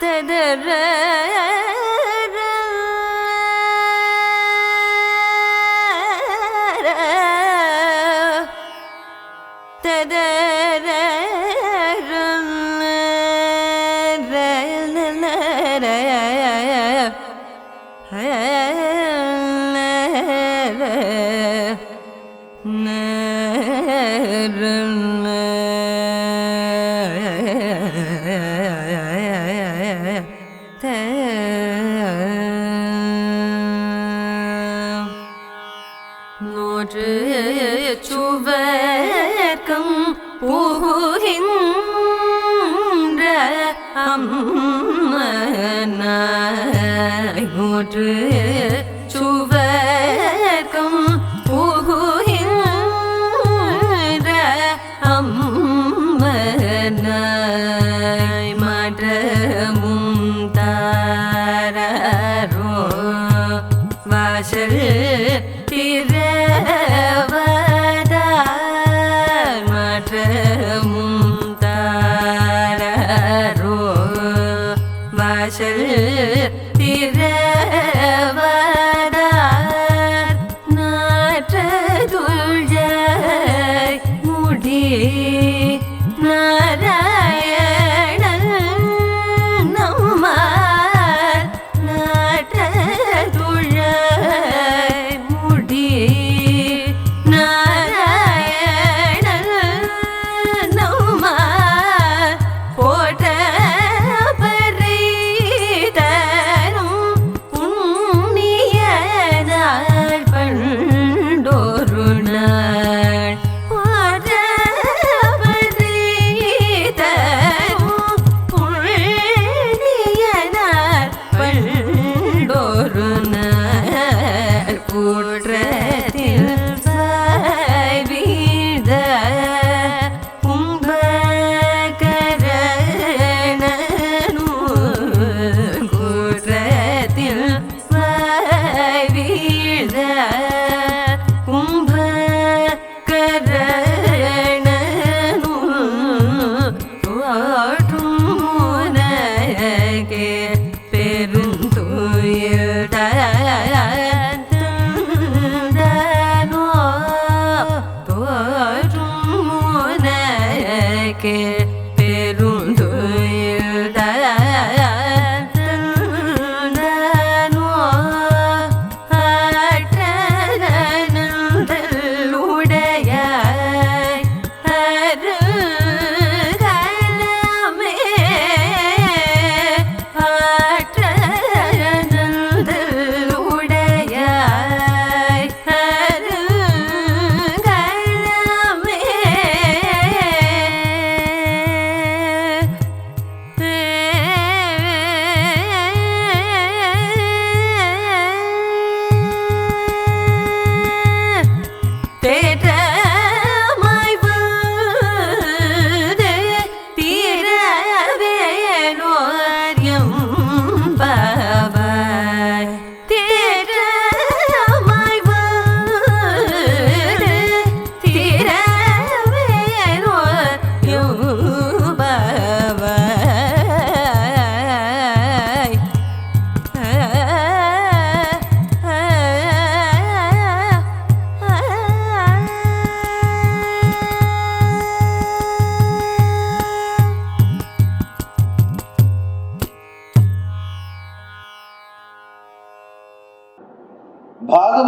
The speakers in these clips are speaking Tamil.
Dedere நூற்று சுவர்க்கம் புகுகின்ற அம்மனாய். வாசல் திரவதார்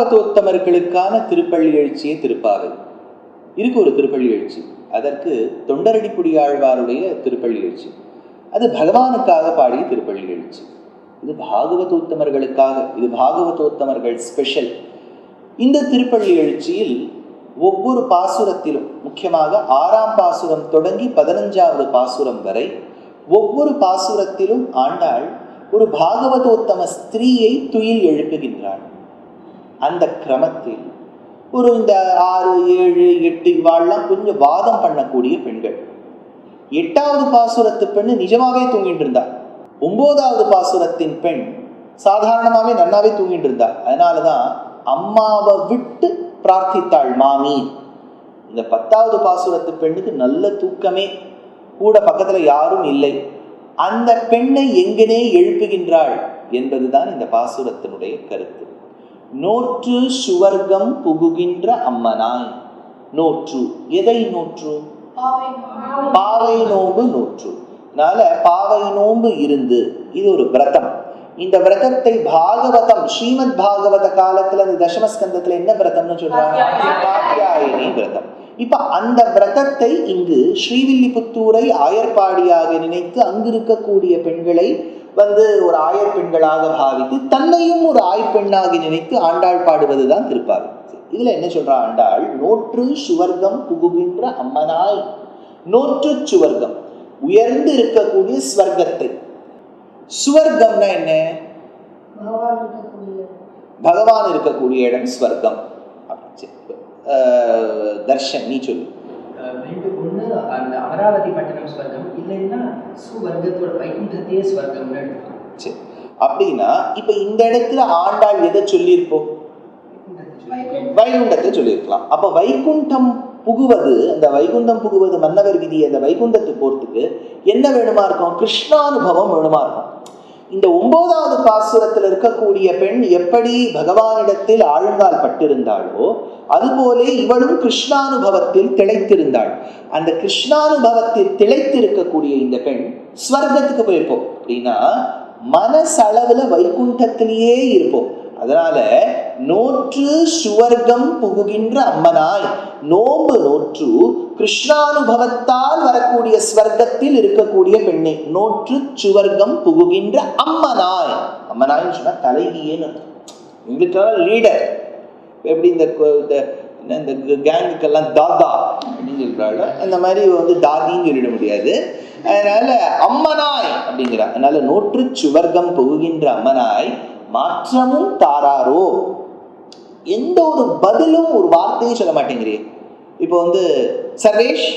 பாகவதோத்தமர்களுக்கான திருப்பள்ளி எழுச்சியே திருப்பாவை இருக்கு ஒரு திருப்பள்ளி எழுச்சி. அதற்கு தொண்டரடிப்புடி ஆழ்வாருடைய திருப்பள்ளி எழுச்சி. அது பகவானுக்காக பாடிய திருப்பள்ளி எழுச்சி. இது பாகவதோத்தமர்களுக்காக இது பாகவதோத்தமர்கள் ஸ்பெஷல். இந்த திருப்பள்ளி எழுச்சியில் ஒவ்வொரு பாசுரத்திலும் முக்கியமாக ஆறாம் பாசுரம் தொடங்கி பதினஞ்சாவது பாசுரம் வரை ஒவ்வொரு பாசுரத்திலும் ஆண்டாள் ஒரு பாகவதோத்தம ஸ்திரீயை துயில் எழுப்புகின்றாள். அந்த கிரமத்தில் ஒரு இந்த ஆறு ஏழு எட்டு இவாள்லாம் கொஞ்சம் வாதம் பண்ணக்கூடிய பெண்கள். எட்டாவது பாசுரத்து பெண்ணு நிஜமாவே தூங்கிட்டு இருந்தா. ஒன்பதாவது பாசுரத்தின் பெண் சாதாரணமாகவே நன்னாவே தூங்கிட்டு இருந்தா. அதனாலதான் அம்மாவை விட்டு பிரார்த்தித்தாள் மாமி. இந்த பத்தாவது பாசுரத்து பெண்ணுக்கு நல்ல தூக்கமே. கூட பக்கத்தில் யாரும் இல்லை. அந்த பெண்ணை எங்கனே எழுப்புகின்றாள் என்பதுதான் இந்த பாசுரத்தினுடைய கருத்து. நோற்று சுவர்க்கம் புகுகின்ற அம்மனாய். நோற்று. எதை நோற்று? பாவை நோம்பு நோற்று. அதனால பாவை நோன்பு இருந்து இது ஒரு விரதம். இந்த விரதத்தை பாகவதம் ஸ்ரீமத் பாகவத காலத்துல இந்த தசமஸ்கந்தத்துல என்ன விரதம்னு சொல்றாங்க? காத்தியாயினி விரதம். இப்ப அந்த விரதத்தை இங்கு ஸ்ரீவில்லிபுத்தூரை ஆயர்பாடியாக நினைத்து அங்கு இருக்கக்கூடிய பெண்களை வந்து ஒரு ஆயர் பெண்களாக பாவித்து தன்னையும் ஒரு ஆய்ப்பெண்ணாக நினைத்து ஆண்டாள் பாடுவதுதான் திருப்பாவை. இதுல என்ன சொல்றா ஆண்டாள்? நோற்று சுவர்க்கம் புகுகின்ற அம்மனாய். நோற்று சுவர்க்கம். உயர்ந்து இருக்கக்கூடிய ஸ்வர்க்கத்தை. சுவர்க்கம்னா என்ன? பகவான் இருக்கக்கூடிய இடம். ஸ்வர்க்கம். தர்ஷன் நீ சொல்லு. அந்த அமராவதி பட்டணம் ஸ்வர்க்கம் இல்லைன்னா சுவர்க்கத்தோட வைகுண்டத்தையே ஸ்வர்க்கம்னு எடுத்துக்கலாம். சரி. அப்படின்னா இப்ப இந்த இடத்துல ஆண்டாள் எதை சொல்லியிருப்போம்? வைகுண்டத்தை சொல்லியிருக்கலாம். அப்ப வைகுண்டம் புகுவது அந்த வைகுண்டம் புகுவது மன்னவர் விதி அந்த வைகுண்டத்து போறதுக்கு என்ன வேணுமா இருக்கும்? கிருஷ்ணானுபவம் வேணுமா இருக்கும்? இந்த ஒன்பதாவது பாசுரத்தில் இருக்கக்கூடிய பெண் எப்படி பகவானிடத்தில் ஆழ்ந்தால் பட்டிருந்தாளோ அதுபோலே இவளும் கிருஷ்ணானுபவத்தில் திளைத்திருந்தாள். அந்த கிருஷ்ணானுபவத்தில் திளைத்திருக்கக்கூடிய இந்த பெண் ஸ்வர்க்கத்துக்கு போயிருப்போம். அப்படின்னா மனசளவுல வைகுண்டத்திலேயே இருப்போம். அதனால நோற்று சுவர்க்கம் புகுகின்ற அம்மனாய் நோம்பு நோற்று கிருஷ்ணானுபவத்தால் வரக்கூடிய ஸ்வர்க்கத்தில் இருக்கக்கூடிய பெண்ணை. நோற்று சுவர்க்கம் புகுகின்ற அம்மனாய். அம்மனாய்னு சொன்னா தலைவியேன்னு அர்த்தம். எங்களுக்கெல்லாம் லீடர் எப்படி இந்த இந்த இந்த கேங்குக்கெல்லாம் தாதா அப்படின்னு சொல்றாள் அந்த மாதிரி வந்து தாதின்னு சொல்லிட முடியாது. அதனால அம்மனாய் அப்படிங்கிறா. அதனால நோற்று சுவர்க்கம் புகுகின்ற அம்மனாய் மாற்றமும் தாராரோ. எந்த ஒரு பதிலும் ஒரு வார்த்தையும் சொல்ல மாட்டேங்கிறியே இப்போ வந்து சர்வேஷ்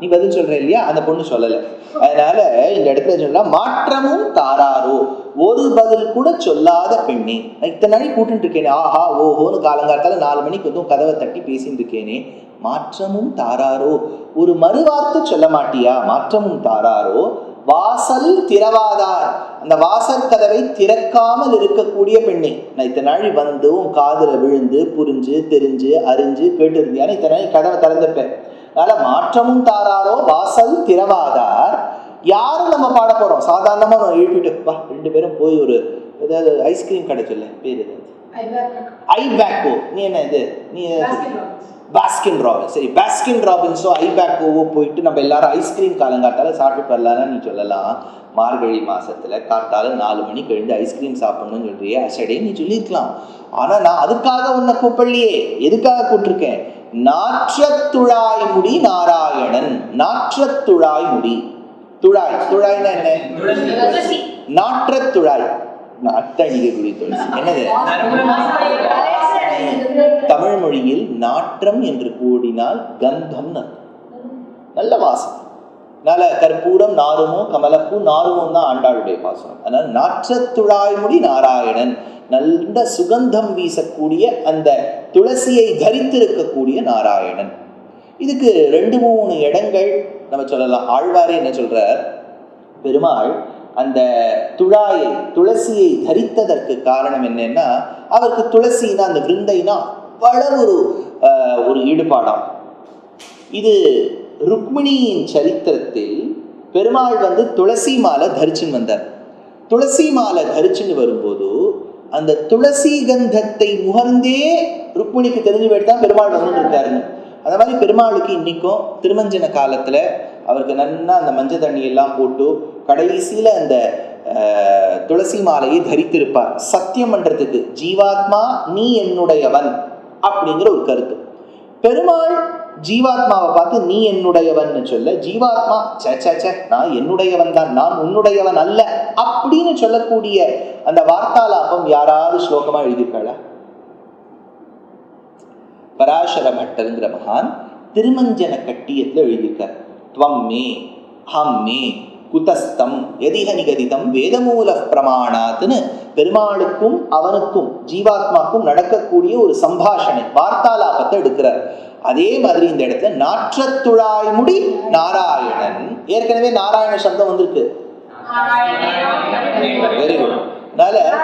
நீ பதில் சொல்ற இல்லையா? அந்த பொண்ணு சொல்லல. அதனால இந்த இடத்துல சொல்லா மாற்றமும் தாராரோ. ஒரு பதில் கூட சொல்லாத பெண்ணே. நான் இத்தனை நாளைக்கு கூட்டுட்டு இருக்கேனே. ஆஹா ஓஹோன்னு காலங்காலத்தால நாலு மணிக்கு வந்து கதவை தட்டி பேசிட்டு இருக்கேனே. மாற்றமும் தாராரோ. ஒரு மறுவார்த்தை சொல்ல மாட்டியா? மாற்றமும் தாராரோ. வாசல் திறவாதார். அந்த வாசல் கதவை திறக்காமல் இருக்கக்கூடிய பெண்ணே. நான் இத்தனை நாள் வந்து உன் காதில் விழுந்து புரிஞ்சு தெரிஞ்சு அறிஞ்சு கேட்டிருந்தியான்னு இத்தனை நாள் கதவை திறந்துப்பேன் அதனால மாற்றமும் தாராரோ வாசல் திறவாதார். யாரும் நம்ம பாட போறோம். சாதாரணமாக நம்ம எழுப்பிட்டு ரெண்டு பேரும் போய் ஒரு ஏதாவது ஐஸ்கிரீம் கடை சொல்ல பேர் ஏதாவது ஐ பேக்கோ நீ என்ன இது? நீ பாஸ்கின் ராபின்ஸ் சரி பாஸ்கின் ராபின்ஸோ ஐ பேக்கோவோ போயிட்டு நம்ம எல்லாரும் ஐஸ்கிரீம் காலங்காத்தால சாப்பிட்டு வரலாம்னு நீ சொல்லலாம். மார்கழி மாசத்துல காத்தால நாலு மணிக்கு எழுந்து ஐஸ்கிரீம் சாப்பிடணும்னு சொல்றியே அசடே நீ சொல்லியிருக்கலாம். ஆனா நான் அதுக்காக உன்னை கூப்பிடலையே. எதுக்காக கூப்பிட்டிருக்கேன்? நாற்றத்துழாய் முடி நாராயணன். நாற்றத்துழாய் முடி. துழாய். துழாய்னா என்ன? நாற்றத்துழாய். நாட்டடிக்கக்கூடிய துளசி என்னது? தமிழ் மொழியில் நாற்றம் என்று கூடினால் கந்தம் நல்ல வாசம் நல்ல கற்பூரம் நாருமோ கமலப்பூ நாருமோ தான் ஆண்டாளுடைய பாசனம் அதனால் நாற்றத்துழாய்முடி நாராயணன் நல்ல சுகந்தம் வீசக்கூடிய அந்த துளசியை தரித்திருக்கக்கூடிய நாராயணன். இதுக்கு ரெண்டு மூணு இடங்கள் நம்ம சொல்லலாம். ஆழ்வாரே என்ன சொல்றார்? பெருமாள் அந்த துழாயை துளசியை தரித்ததற்கு காரணம் என்னன்னா அவருக்கு துளசினா அந்த விருந்தைனா அவ்வளவு ஒரு ஒரு ஈடுபாடாம். இது ருக்மிணியின் சரித்திரத்தில் பெருமாள் வந்து துளசி மாலை தரிச்சுன்னு வந்தார். துளசி மாலை தரிச்சுன்னு வரும்போது அந்த துளசி கந்தத்தை முகர்ந்தே ருக்மிணிக்கு தெரிஞ்சு போயிட்டு தான் பெருமாள் வந்து இருக்காருன்னு அந்த மாதிரி பெருமாளுக்கு இன்னைக்கும் திருமஞ்சன காலத்துல அவருக்கு நன்னா அந்த மஞ்சள் தண்ணி எல்லாம் போட்டு கடைசியில அந்த ஆஹ், துளசி மாலையை தரித்திருப்பார். சத்தியம் பண்றதுக்கு ஜீவாத்மா நீ என்னுடையவன் அப்படிங்கிற ஒரு கருத்து. பெருமாள் ஜீவாத்மாவை பார்த்து நீ என்னுடையவன் சொல்ல ஜீவாத்மா ச சே நான் என்னுடையவன் தான் நான் உன்னுடையவன் அல்ல அப்படின்னு சொல்லக்கூடிய அந்த வார்த்தாலாபம் யாராவது ஸ்லோகமா எழுதியிருக்காளா? பராசர பட்டருங்கிற மகான் திருமஞ்சன கட்டியத்துல எழுதியிருக்கார். துவம் மே ஹம் மே குதஸ்தம் எதிக நிகதிதம் வேதமூல பிரமாணாத்துன்னு பெருமாளுக்கும் அவனுக்கும் ஜீவாத்மாக்கும் நடக்கக்கூடிய ஒரு சம்பாஷணை வார்த்தாலாபத்தை எடுக்கிறார். அதே மாதிரி இந்த இடத்துல நாற்றத்துழாய் முடி நாராயணன். ஏற்கனவே நாராயண சப்தம் வந்திருக்கு. வெரி குட் அதனால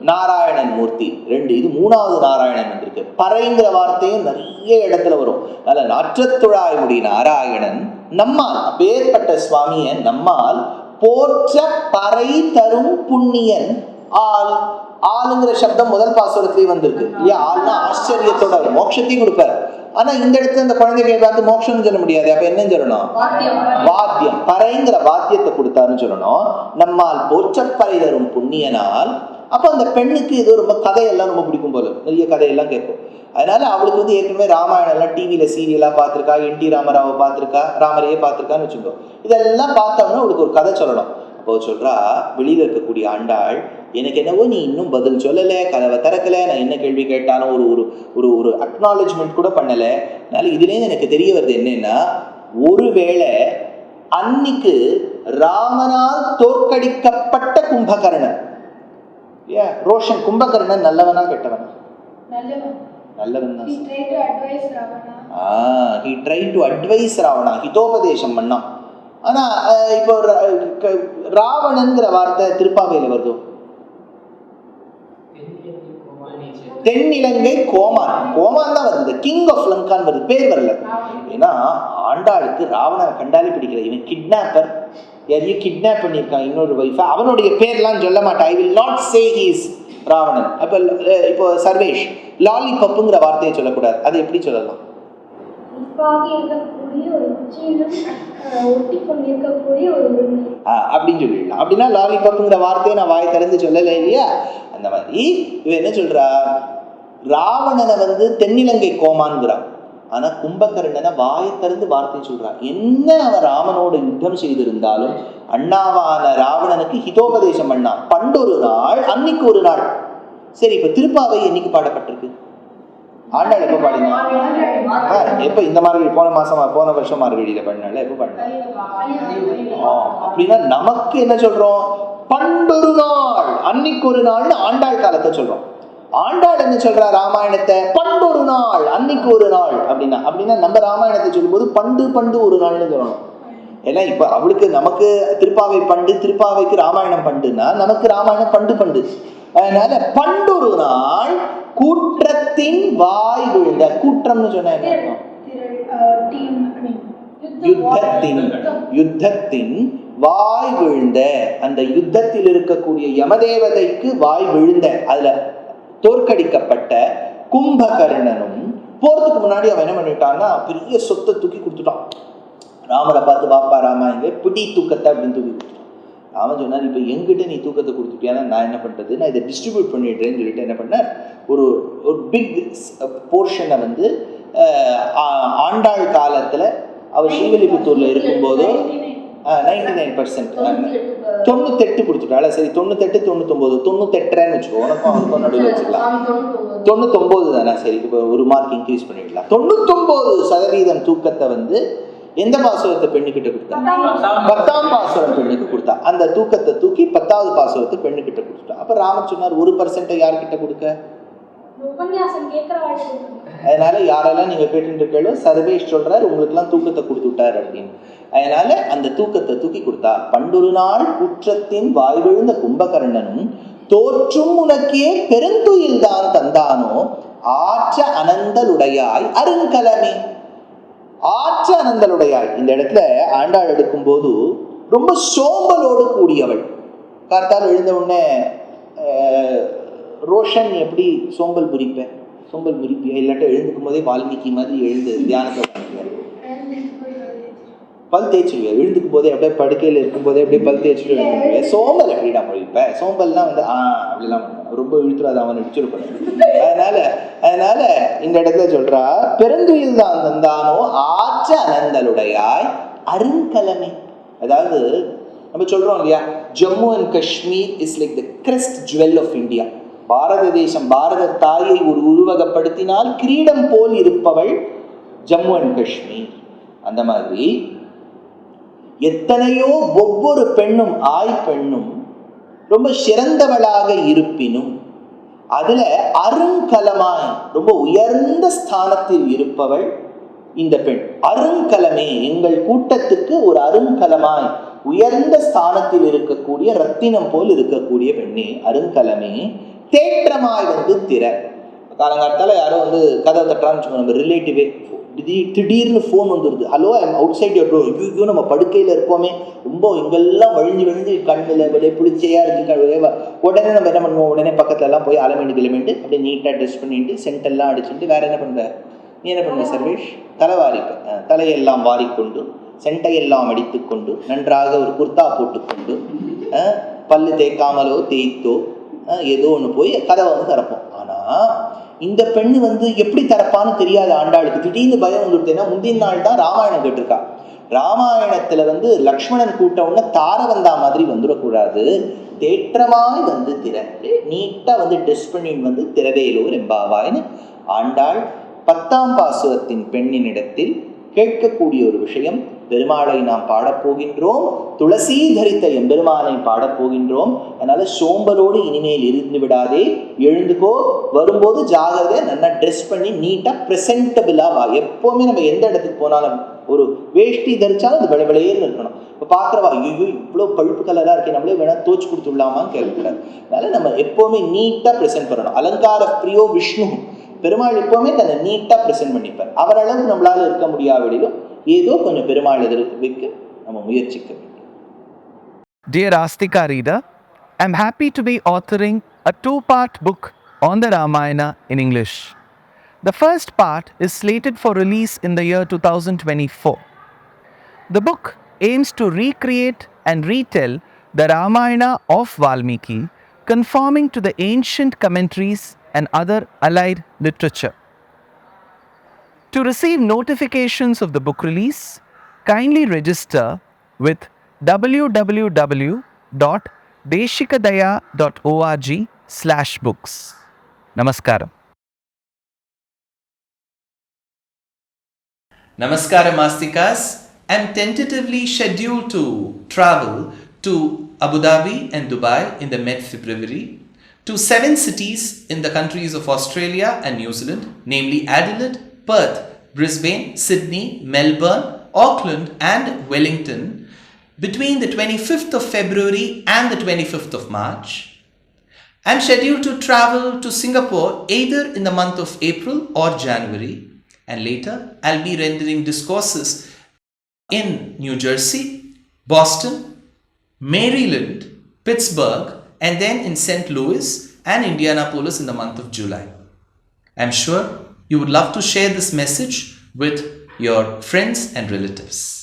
நாராயணன் மூர்த்தி ரெண்டு இது மூணாவது நாராயணன் வந்திருக்கு. பறைங்கிற வார்த்தையும் நிறைய இடத்துல வரும். அதனால நாற்றத்துழாய் முடி நாராயணன். நம்மால் அப்பேற்பட்ட சுவாமியை நம்மால் போற்ற பறை தரும் புண்ணியன் ஆள். ஆளுங்கிற சப்தம் முதல் பாசுரத்திலேயே வந்திருக்கு. இல்லையா? ஆள்னா ஆச்சரியத்தோட மோட்சத்தையும் கொடுப்பார். ஆனா இந்த இடத்துல இந்த குழந்தைகளை பார்த்து மோட்சம்னு சொல்ல முடியாது. அப்ப என்ன சொல்லணும்? வாத்தியம். பறைங்கிற வாத்தியத்தை கொடுத்தாருன்னு சொல்லணும். நம்மால் போற்றப்பறை தரும் புண்ணியனால். அப்போ அந்த பெண்ணுக்கு இது ரொம்ப கதையெல்லாம் ரொம்ப பிடிக்கும் போல. நிறைய கதையெல்லாம் கேட்கும் அதனால அவளுக்கு வந்து ஏற்கனவே ராமாயணம் எல்லாம் டிவியில சீரியலா பார்த்திருக்கா என் டி ராமராவை பார்த்திருக்கா ராமரையே பார்த்திருக்கான்னு வச்சுக்கோ இதெல்லாம் பார்த்தோம்னா அவளுக்கு ஒரு கதை சொல்லணும். அப்போ சொல்றா வெளியில இருக்கக்கூடிய ஆண்டாள் எனக்கு என்னவோ நீ இன்னும் பதில் சொல்லலை கதவை திறக்கலை நான் என்ன கேள்வி கேட்டாலும் ஒரு ஒரு ஒரு ஒரு அக்னாலஜ்மெண்ட் கூட பண்ணலை. அதனால இதுலேருந்து எனக்கு தெரிய வருது என்னன்னா ஒருவேளை அன்னைக்கு ராமனால் தோற்கடிக்கப்பட்ட கும்பகர்ணன். ஏன்? ரோஷன் கும்பகர்ணன் நல்லவனா கெட்டவனா? நல்லவன். தான் advise Ravana. Ah he try to advise Ravana Hitopadesha பண்ணான் ஆனா அஹ், இப்போ ராவணன்கிற வார்த்தை திருப்பாவையில் வருதோ? தென்னிலங்கை கோமான். கோமான் தான் வருது. கிங் ஆஃப் லங்கான் வருது. பேர் வரல. ஏன்னா ஆண்டாளுக்கு ராவணனை கண்டாலே பிடிக்கல. இவன் கிட்னாப்பர் யாரையும் கிட்னாப் பண்ணியிருக்கான். இன்னொரு வைஃபை அவனுடைய பேர்லாம் சொல்ல மாட்டேன். I will not say he's Ravanan. அப்போ இப்போ சர்வேஷ் லாலிபப்புங்கிற வார்த்தையை சொல்லக்கூடாது. அது எப்படி சொல்லலாம்? அப்படின்னு சொல்லிடலாம். அப்படின்னா லாலிபப்புங்கிற வார்த்தையை நான் வாய் திறந்து சொல்லலை இல்லையா? அந்த மாதிரி. இவன் என்ன சொல்றா? ராவணனை வந்து தென்னிலங்கை கோமான்கிறான் ஆனா கும்பகர்ணனை வாயை திறந்து வார்த்தை சொல்றான். என்ன அவன் ராமனோடு யுத்தம் செய்திருந்தாலும் அண்ணாவான ராவணனுக்கு ஹிதோபதேசம் பண்ணான் பண்டொரு நாள் அன்னைக்கு ஒரு நாள். சரி இப்ப திருப்பாவை என்னைக்கு பாடப்பட்டிருக்கு? ஆண்டாள் எப்போ பாடினா? ஆ, எப்போ இந்த மாதிரி போன மாசமா போன வருஷம் மார்கழியில பண்ணால எப்போ பண்ண அப்படின்னா நமக்கு என்ன சொல்றோம்? பண்டொரு நாள் அன்னைக்கு ஒரு நாள்னு ஆண்டாள் காலத்தை சொல்றோம். ஆண்டாள் என்ன சொல்றா ராமாயணத்தை ஒரு நாள் அன்னைக்கு ஒரு நாள் அப்படின்னா அப்படின்னா நம்ம ராமாயணத்தை சொல்லும்போது பண்டு பண்டு ஒரு நாள்னு சொல்லணும். ஏன்னா இப்ப அவளுக்கு நமக்கு திருப்பாவை பண்டு திருப்பாவைக்கு ராமாயணம் பண்டுன்னா நமக்கு ராமாயணம் பண்டு பண்டு. அதனால பண்டொரு நாள் கூற்றத்தின் வாய் விழுந்த கூற்றம்னு சொன்ன யுத்தத்தின் யுத்தத்தின் வாய் விழுந்த அந்த யுத்தத்தில் இருக்கக்கூடிய யமதேவதைக்கு வாய் விழுந்த அதுல தோற்கடிக்கப்பட்ட கும்பகர்ணனும் போறதுக்கு முன்னாடி அவன் என்ன பண்ணிட்டான்னா பெரிய சொத்தை தூக்கி கொடுத்துட்டான். ராமரை பார்த்து வாப்பா ராமா இங்கே பிடி தூக்கத்தை அப்படின்னு தூக்கி கொடுத்துட்டான். ராமன் சொன்னார் இப்போ எங்கிட்ட நீ தூக்கத்தை கொடுத்துட்டியானா நான் என்ன பண்ணுறது நான் இதை டிஸ்ட்ரிபியூட் பண்ணிடுறேன்னு சொல்லிட்டு என்ன பண்ணார்? ஒரு ஒரு பிக் போர்ஷனை வந்து ஆண்டாள் காலத்தில் அவர் ஸ்ரீவில்லிபுத்தூரில் இருக்கும்போது நைன்டி நைன் பர்சன்ட் தொண்ணூத்தெட்டு கொடுத்துட்டால சரி தொண்ணூத்தெட்டு தொண்ணூத்தொம்பது தொண்ணூத்தெட்டுறேன்னு வச்சுக்கோ உனக்கும் அவனுக்கும் நடுவில் வச்சுக்கலாம். தொண்ணூத்தொம்பது. தானே சரி இப்போ ஒரு மார்க் இன்க்ரீஸ் பண்ணிடலாம். தொண்ணூத்தொம்பது சதவீதம் தூக்கத்தை வந்து எந்த பாசுரத்தை பெண்ணுக்கிட்ட கொடுத்தா? பத்தாம் பாசுரம். பெண்ணுக்கு கொடுத்தா. அந்த தூக்கத்தை தூக்கி பத்தாவது பாசுரத்தை பெண்ணுக்கிட்ட கொடுத்துட்டா. அப்ப ராமர் சொன்னார் ஒரு பர்சன்ட்டை யார்கிட்ட கொடுக்க? அதனால யாரெல்லாம் நீங்க கேட்டு சர்வேஷ் சொல்றாரு உங்களுக்கெல்லாம் தூக்கத்தை கொடுத்து விட்டார் அப்படின்னு. அதனால அந்த தூக்கத்தை தூக்கி கொடுத்தா பண்டொரு நாள் குற்றத்தின் வாய் விழுந்த கும்பகர்ணனும் தோற்றும் உனக்கே பெருந்துயில் தான் தந்தானோ ஆற்ற அனந்தலுடையாய் அருங்கலமே. ஆற்ற அனந்தலுடையாய். இந்த இடத்துல ஆண்டாள் எடுக்கும் போது ரொம்ப சோம்பலோடு கூடியவள். கார்த்தால் எழுந்த உடனே ரோஷன் எப்படி சோம்பல் புரிப்பேன் சோம்பல் புரிப்பியா இல்லாட்ட எழுந்துக்கும் போதே வால்மீகி மாதிரி எழுந்து தியானத்தை பல் தேய்ச்சிருவியா? எழுந்துக்கும் போதே அப்படியே படுக்கையில் இருக்கும்போதே அப்படியே பல் தேய்ச்சிட்டு சோம்பல் எப்படிடா முடிப்பேன் சோம்பல்னா வந்து ஆ அப்படிலாம். ரொம்ப இழுத்துறாத அவன் இடிச்சிருப்பேன் அதனால அதனால இந்த இடத்துல சொல்றா பெருந்துயில் தான் தந்தானோ ஆற்ற அனந்தலுடையாய் அருங்கலமே. அதாவது நம்ம சொல்றோம் இல்லையா Jammu and Kashmir is like the crest jewel of India Bharata தேசம் பாரத தாயை ஒரு உருவகப்படுத்தினால் கிரீடம் போல் இருப்பவள் ஜம்மு அண்ட் காஷ்மீர். அந்த மாதிரி எத்தனையோ ஒவ்வொரு பெண்ணும் ஆய் பெண்ணும் ரொம்ப சிறந்தவளாக இருப்பினும் அதுல அருங்கலமாய் ரொம்ப உயர்ந்த ஸ்தானத்தில் இருப்பவள் இந்த பெண். அருங்கலமே எங்கள் கூட்டத்துக்கு ஒரு அருங்கலமாய் உயர்ந்த ஸ்தானத்தில் இருக்கக்கூடிய ரத்தினம் போல் இருக்கக்கூடிய பெண்ணே. அருங்கலமே தேற்றமாய் வந்து திற. காலங்காலத்தால் யாரோ வந்து கதை தட்டுறான்னு வச்சுக்கோங்க நம்ம ரிலேட்டிவே திடீர் திடீர்னு ஃபோன் வந்துடுது hello I'm outside your door ஐயோ நம்ம படுக்கையில் இருக்கோமே ரொம்ப இங்கெல்லாம் வழிஞ்சு வழிஞ்சு கண்ணில் வெளியே புளிச்சையாக இருக்குது க- உடனே நம்ம என்ன பண்ணுவோம்? உடனே பக்கத்துலலாம் போய் அலமிண்டு கிளம்பிட்டு அப்படியே நீட்டாக ட்ரெஸ் பண்ணிட்டு சென்டெல்லாம் அடிச்சுட்டு வேறு என்ன பண்ணுற நீ என்ன பண்ணுவ சர்வேஷ்? தலை வாரிப்பேன் தலையெல்லாம் வாரிக்கொண்டு செண்டையெல்லாம் அடித்துக்கொண்டு நன்றாக ஒரு குர்த்தா போட்டுக்கொண்டு அஹ், பல்லு தேய்க்காமலோ தேய்த்தோ ஏதோ ஒன்று போய் கதவை வந்து திறப்போம். ஆனால் இந்த பெண்ணு வந்து எப்படி திறப்பான்னு தெரியாத ஆண்டாளுக்கு திடீர்னு பயம் வந்துட்டேன்னா முந்தின நாள் தான் ராமாயணம் கேட்டிருக்கா. ராமாயணத்துல வந்து லக்ஷ்மணன் கூட்ட உடனே தார வந்தா மாதிரி வந்துடக்கூடாது. தேற்றமாய் வந்து திற. நீட்டா வந்து டெஸ்ட் வந்து திறவேலூர் எம்பாவாய்னு ஆண்டாள் பத்தாம் பாசுரத்தின் பெண்ணினிடத்தில் கேட்கக்கூடிய ஒரு விஷயம் பெருமாளை நாம் பாடப்போகின்றோம். துளசி தரித்த எம்பெருமானை பாடப்போகின்றோம். அதனால சோம்பலோடு இனிமேல் இருந்து விடாதே. எழுந்துக்கோ. வரும்போது ஜாகிரதை நல்லா ட்ரெஸ் பண்ணி நீட்டாக ப்ரெசென்டபிளாக வா. எப்போவுமே நம்ம எந்த இடத்துக்கு போனாலும் ஒரு வேஷ்டி தரிச்சாலும் அது விளவிளையேன்னு இருக்கணும். இப்போ பார்க்குறவா ஐயோ இவ்வளோ பழுப்பு கலராக இருக்கே நம்மளே வேணால் தோச்சு கொடுத்துடலாமான்னு கேட்கக்கூடாது அதனால நம்ம எப்போவுமே நீட்டாக ப்ரெசென்ட் பண்ணணும். அலங்கார பிரியோ விஷ்ணு. பெருமாள் எப்போவுமே தன்னை நீட்டாக ப்ரெசென்ட் பண்ணிப்பார். அவரளவு நம்மளால் இருக்க முடியாவிடிலும் ஏதோ கொஞ்சம் பெருமாள் எதிர்த்து வைக்க நம்ம முயற்சிக்க வேண்டும் Dear Astika reader, I'm happy to be authoring a two part book on the Ramayana in English. The first part is slated for release in the year 2024. The book aims to recreate and retell the Ramayana of Valmiki, conforming to the ancient commentaries and other allied literature. To receive notifications of the book release, kindly register with www.deshikadaya.org slash books. Namaskaram. Namaskaram Astikas. I'm tentatively scheduled to travel to Abu Dhabi and Dubai in the mid February to seven cities in the countries of Australia and New Zealand, namely Adelaide, Perth, Brisbane, Sydney, Melbourne, Auckland, and Wellington between the 25th of February and the 25th of March. I'm scheduled to travel to Singapore either in the month of April or January, and later I'll be rendering discourses in New Jersey, Boston, Maryland, Pittsburgh, and then in St. Louis and Indianapolis in the month of July. I'm sure you would love to share this message with your friends and relatives.